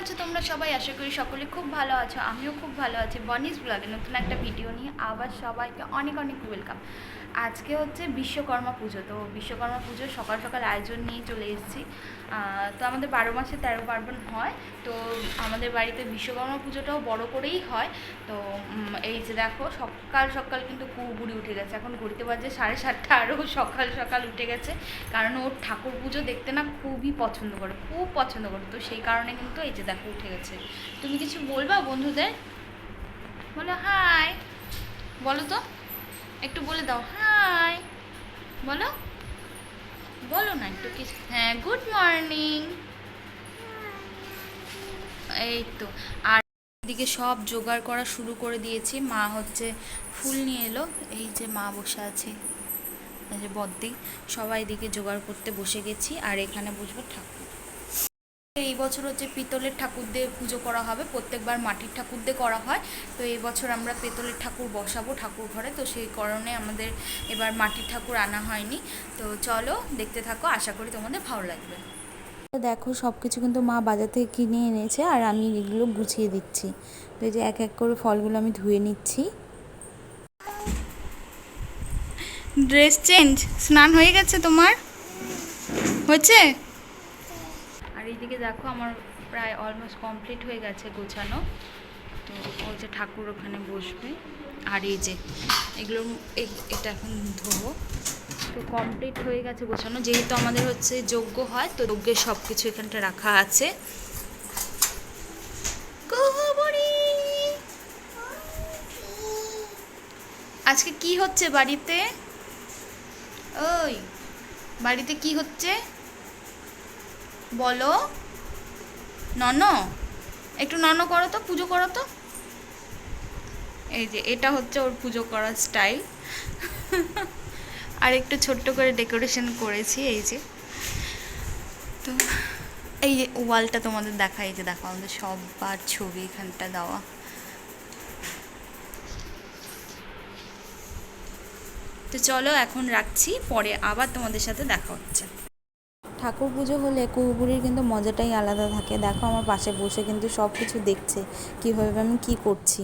আছো তোমরা সবাই আশা করি সকলে খুব ভালো আছো। আমিও খুব ভালো আছি। বনিস ব্লগে নতুন একটা ভিডিও নিয়ে আবার সবাইকে অনেক অনেক ওয়েলকাম আজকে হচ্ছে বিশ্বকর্মা পুজো, তো বিশ্বকর্মা পুজো সকাল সকাল আয়োজন নিয়ে চলে এসেছি। তো আমাদের বারো মাসে তেরো পার্বণ হয়, তো আমাদের বাড়িতে বিশ্বকর্মা পুজোটাও বড় করেই হয়। তো এই যে দেখো, সকাল সকাল কিন্তু কুগুড়ি উঠে গেছে। এখন ঘুরতে বাজে সাড়ে সাতটা আরও সকাল সকাল উঠে গেছে। কারণ ওর ঠাকুর পুজো দেখতে না খুবই পছন্দ করে, খুব পছন্দ করে। তো সেই কারণে কিন্তু এই যে দেখো উঠে গেছে। তুমি কিছু বলবা বন্ধুদের? বলো, হাই বলো তো। একটু বলে দাও। হাই বলো। বলো না একটু কিছু হ্যাঁ গুড মর্নিং এই তো। আর এদিকে সব জোগাড় করা শুরু করে দিয়েছি। মা হচ্ছে ফুল নিয়ে এলো। এই যে মা বসে আছে। বদ্দি। সবাই এদিকে জোগাড় করতে বসে গেছি। আর এখানে বসবো ঠাকুর। এই বছর হচ্ছে পিতলের ঠাকুর দিয়ে পুজো করা হবে প্রত্যেকবার মাটির ঠাকুর দিয়ে করা হয়। তো এই বছর আমরা পিতলের ঠাকুর বসাবো ঠাকুর ঘরে তো সেই কারণে আমাদের এবার মাটির ঠাকুর আনা হয়নি। তো চলো দেখতে থাকো আশা করি তোমাদের ভালো লাগবে। দেখো সব কিছু কিন্তু মা বাজার থেকে কিনে এনেছে আর আমি এগুলো গুছিয়ে দিচ্ছি। তো এই যে এক এক করে ফলগুলো আমি ধুয়ে নিচ্ছি। Dress change? স্নান হয়ে গেছে তোমার? হয়েছে আর এইদিকে দেখো আমার প্রায় অলমোস্ট কমপ্লিট হয়ে গেছে গোছানো। তো ওই যে ঠাকুর ওখানে বসবে। আর এই যে, এগুলো এটা এখন ধোবো। তো কমপ্লিট হয়ে গেছে গোছানো। যেহেতু আমাদের হচ্ছে যোগ্য হয়, তো যজ্ঞের সব কিছু এখানটা রাখা আছে। আজকে কি হচ্ছে বাড়িতে? ওই, বাড়িতে কি হচ্ছে? বলো। নন, একটু নন করো তো, পুজো করো তো। এই যে, এটা হচ্ছে ওর পুজো করার স্টাইল। আর একটু ছোট্ট করে ডেকোরেশন করেছি, এই যে। তো, এই যে ওয়ালটা তোমাদের দেখা এই যে দেখো, আমাদের সববার ছবি এখানটা দেওয়া। তো চলো, এখন রাখছি, পরে আবার তোমাদের সাথে দেখা হচ্ছে। ঠাকুর পুজো হলে কুকুরের কিন্তু মজাটাই আলাদা থাকে। দেখো আমার পাশে বসে কিন্তু সব কিছু দেখছে। কীভাবে আমি কি করছি?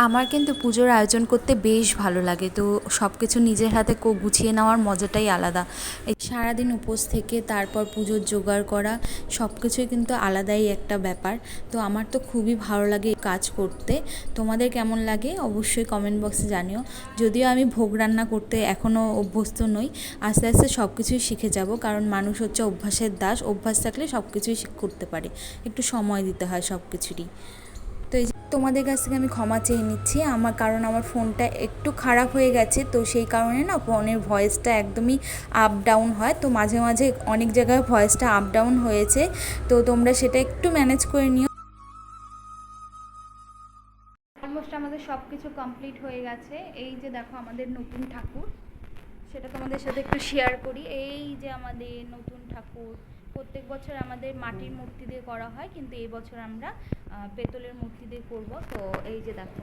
আমার কিন্তু পুজোর আয়োজন করতে বেশ ভালো লাগে, তো সব কিছু নিজের হাতে কো- গুছিয়ে নেওয়ার মজাটাই আলাদা। সারাদিন উপোস থেকে তারপর পুজোর জোগাড় করা সব কিছুই কিন্তু আলাদাই একটা ব্যাপার। তো আমার তো খুবই ভালো লাগে কাজ করতে। তোমাদের কেমন লাগে অবশ্যই কমেন্ট বক্সে জানিও। যদিও আমি ভোগ রান্না করতে এখনও অভ্যস্ত নই, আস্তে আস্তে সব কিছুই শিখে যাব, কারণ মানুষ হচ্ছে অভ্যাসের দাস, অভ্যাস থাকলে সব কিছুই করতে পারে। একটু সময় দিতে হয় সব কিছুরই তো এই তোমাদের কাছ থেকে আমি ক্ষমা চেয়ে নিচ্ছি। আমার কারণ আমার ফোনটা একটু খারাপ হয়ে গেছে, তো সেই কারণে না ফোনের ভয়েসটা একদমই আপ ডাউন হয়। তো মাঝে মাঝে অনেক জায়গায় ভয়েসটা আপ ডাউন হয়েছে, তো তোমরা সেটা একটু ম্যানেজ করে নিও। অলমোস্ট আমাদের সব কিছু কমপ্লিট হয়ে গেছে। এই যে দেখো আমাদের নতুন ঠাকুর, সেটা তোমাদের সাথে একটু শেয়ার করি। এই যে আমাদের নতুন ঠাকুর প্রত্যেক বছর আমাদের মাটির মূর্তি দিয়ে করা হয়, কিন্তু এই বছর আমরা পেতলের মূর্তি দিয়ে করব। তো এই যে দেখো,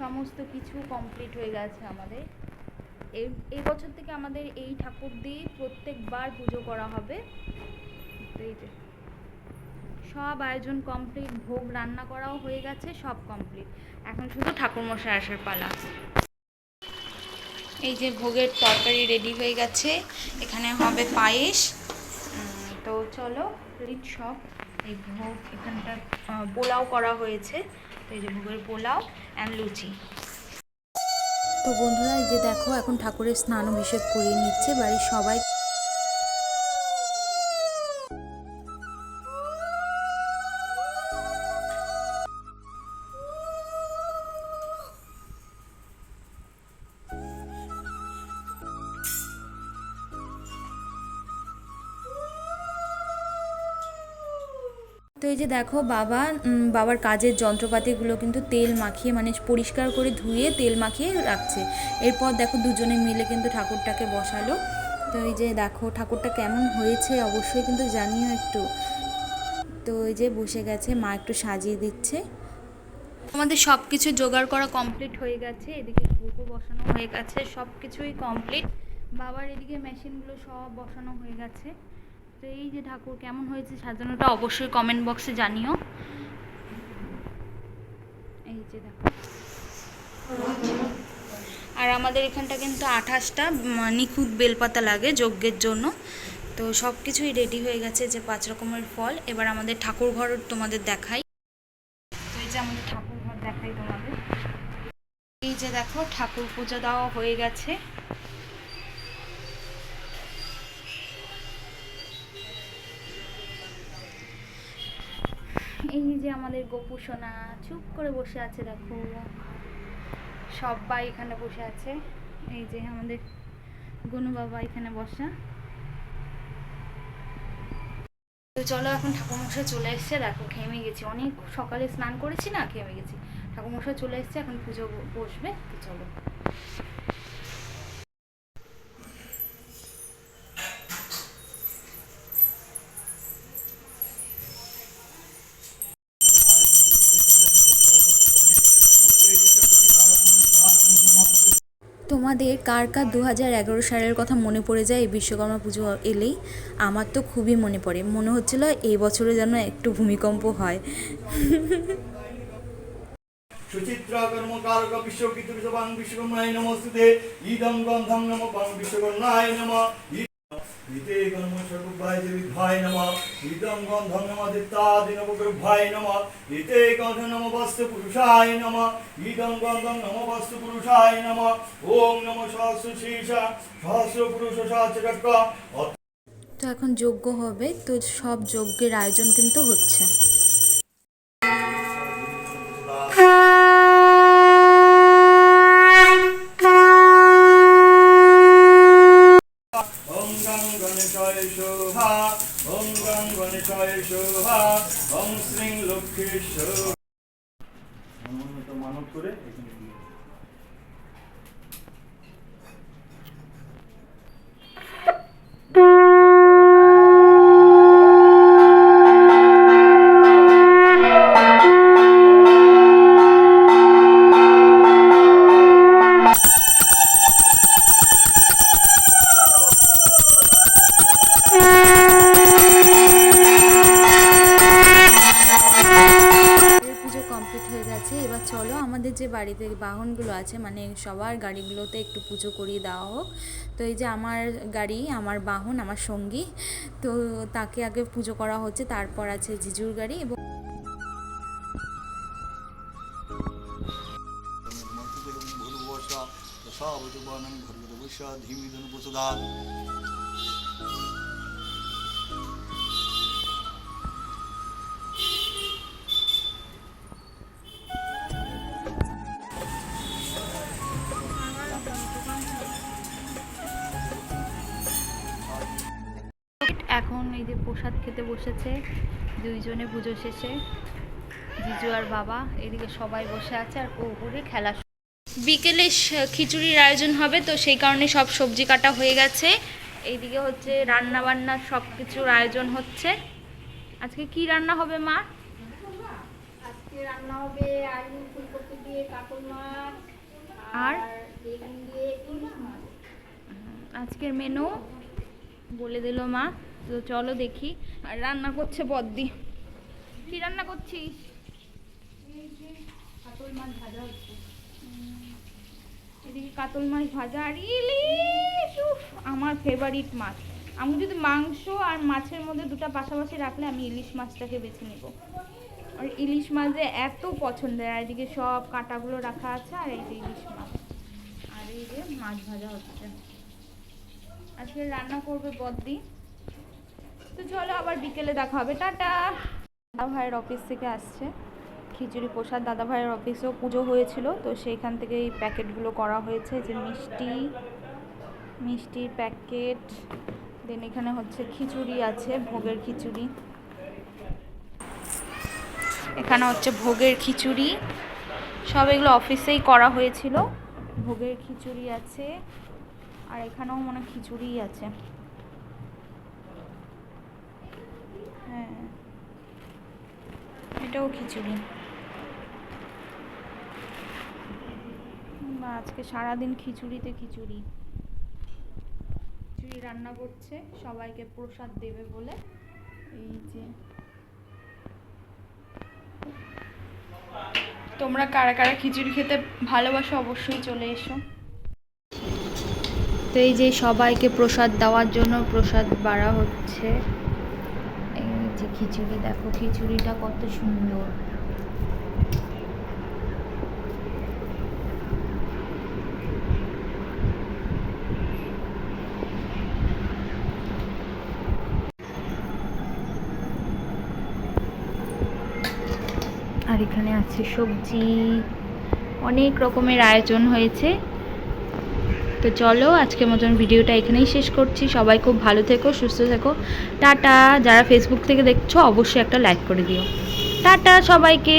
সমস্ত কিছু কমপ্লিট হয়ে গেছে আমাদের। এই এই বছর থেকে আমাদের এই ঠাকুর দিয়ে প্রত্যেকবার পুজো করা হবে। এই যে, সব আয়োজন কমপ্লিট ভোগ রান্না করাও হয়ে গেছে, সব কমপ্লিট এখন শুধু ঠাকুরমশাই আসার পালা। এই যে ভোগের তরকারি রেডি হয়ে গেছে। এখানে হবে পায়েস। চলো রিচ সব এই ভোগ এখানটা পোলাও করা হয়েছে। তো এই যে ভোগের পোলাও অ্যান্ড লুচি। তো বন্ধুরা, এই যে দেখো, এখন ঠাকুরের স্নান অভিষেক করিয়ে নিচ্ছে। বাড়ির সবাই তো এই যে দেখো বাবা বাবার কাজের যন্ত্রপাতিগুলো কিন্তু তেল মাখিয়ে মানে পরিষ্কার করে ধুয়ে তেল মাখিয়ে রাখছে। এরপর দেখো দুজনে মিলে কিন্তু ঠাকুরটাকে বসালো। তো এই যে দেখো ঠাকুরটা কেমন হয়েছে অবশ্যই কিন্তু জানিও একটু। তো এই যে বসে গেছে, মা একটু সাজিয়ে দিচ্ছে। আমাদের সব কিছু জোগাড় করা কমপ্লিট হয়ে গেছে, এদিকে ভোগও বসানো হয়ে গেছে সব কিছুই কমপ্লিট। বাবার এদিকে মেশিনগুলো সব বসানো হয়ে গেছে। তো এই যে ঠাকুর কেমন হয়েছে সাজানোটা অবশ্যই কমেন্ট বক্সে জানিও। এই যে দেখো। আর আমাদের এখানটা কিন্তু আঠাশটা নিখুঁত বেলপাতা লাগে যজ্ঞের জন্য। তো সব কিছুই রেডি হয়ে গেছে যে পাঁচ রকমের ফল। এবার আমাদের ঠাকুর ঘর তোমাদের দেখাই। তো এই যে আমাদের ঠাকুর ঘর দেখাই তোমাদের। এই যে দেখো, ঠাকুর পূজা দেওয়া হয়ে গেছে এই যে আমাদের গোপু সোনা, চুপ করে বসে আছে দেখো। সবাই এখানে বসে আছে। এই যে আমাদের গনু বাবা এখানে বসা। তো চলো এখন ঠাকুরমশাই চলে এসছে। দেখো, ঘেমে গেছি। অনেক সকালে স্নান করেছি না, ঘেমে গেছি। ঠাকুরমশাই চলে এসছে, এখন পুজো বসবে। তো চলো। তোমাদের কার কার দু হাজার এগারো সালের কথা মনে পড়ে যায় এই বিশ্বকর্মা পুজো এলেই? আমার তো খুবই মনে পড়ে। মনে হচ্ছিল এই বছরে যেন একটু ভূমিকম্প হয়। সুচিত্রা বিশ্বকর্মায় ইদম গন্ধম নম বিশ্বকর্মায় নম। দেবিদ্ভায় নম। নম দিত্তাদি নবগর্ভায় নম। ইতে গন্ধ নম বস্তু পুরুষায় নম। ইদং গন্ধং নম বস্তু পুরুষায় নম। ওম নম সহস্র শীর্ষা, সহস্র পুরুষ সহস্র তো এখন যজ্ঞ হবে, তো সব যজ্ঞের আয়োজন কিন্তু হচ্ছে। যে বাড়িতে বাহনগুলো আছে মানে সবার গাড়িগুলোতে একটু পুজো করিয়ে দেওয়া হোক। তো এই যে আমার গাড়ি, আমার বাহন, আমার সঙ্গী, তো তাকে আগে পুজো করা হচ্ছে। তারপর আছে জিজুর গাড়ি এবং ধীমিদন এই যে প্রসাদ খেতে বসেছে দুইজনে পুজো শেষে। জিজু আর বাবা এদিকে সবাই বসে আছে আর কুকুরে খেলা বিকেলে খিচুড়ির আয়োজন হবে তো সেই কারণে সব সবজি কাটা হয়ে গেছে। এইদিকে হচ্ছে রান্না বান্না সব কিছুর আয়োজন হচ্ছে। আজকে কি রান্না হবে মা? আজকে রান্না হবে আলু ফুলকপি দিয়ে কাতল মাছ আর? আর বেগুন দিয়ে ইলিশ মাছ। আজকের মেনু বলে দিল মা। তো চলো দেখি। আর রান্না করছে বদ্দি। কি রান্না করছিস? কাতল মাছ ভাজা হচ্ছে। এদিকে কাতল মাছ ভাজা। আর ইলিশ! উফ, আমার ফেভারিট মাছ। আমি যদি মাংস আর মাছের মধ্যে দুটো পাশাপাশি রাখলে আমি ইলিশ মাছটাকে বেছে নেব। আর ইলিশ মাছ যে এত পছন্দের। আর এদিকে সব কাঁটাগুলো রাখা আছে আর এই যে ইলিশ মাছ। আর এই যে মাছ ভাজা হচ্ছে। আজকে রান্না করবে বদ্দি। তো চলো আবার বিকেলে দেখা হবে। টাটা। দাদা ভাইয়ের অফিস থেকে আসছে। খিচুড়ি প্রসাদ দাদা ভাইয়ের অফিসেও পুজো হয়েছিল, তো সেইখান থেকে এই প্যাকেটগুলো করা হয়েছে। যে মিষ্টি, মিষ্টির প্যাকেট দেন এখানে হচ্ছে খিচুড়ি আছে, ভোগের খিচুড়ি। এখানে হচ্ছে ভোগের খিচুড়ি। সব এগুলো অফিসেই করা হয়েছিল। ভোগের খিচুড়ি আছে, আর এখানেও মনে খিচুড়িই আছে হ্যাঁ এটাও খিচুড়ি। বা আজকে সারাদিন খিচুড়িতে খিচুড়ি। খিচুড়ি রান্না করছে, সবাইকে প্রসাদ দেবে বলে। এই যে। তোমরা কারা কারা খিচুড়ি খেতে ভালোবাসো অবশ্যই চলে এসো। তো এই যে সবাইকে প্রসাদ দেওয়ার জন্য প্রসাদ বাড়া হচ্ছে। যে খিচুড়ি দেখো খিচুড়িটা কত সুন্দর। আর এখানে আছে সবজি। অনেক রকমের আয়োজন হয়েছে। তো চলো, আজকের মতন ভিডিওটা এখানেই শেষ করছি। সবাই খুব ভালো থেকো, সুস্থ থেকো। টাটা। যারা ফেসবুক থেকে দেখছ, অবশ্যই একটা লাইক করে দিও। টাটা সবাইকে।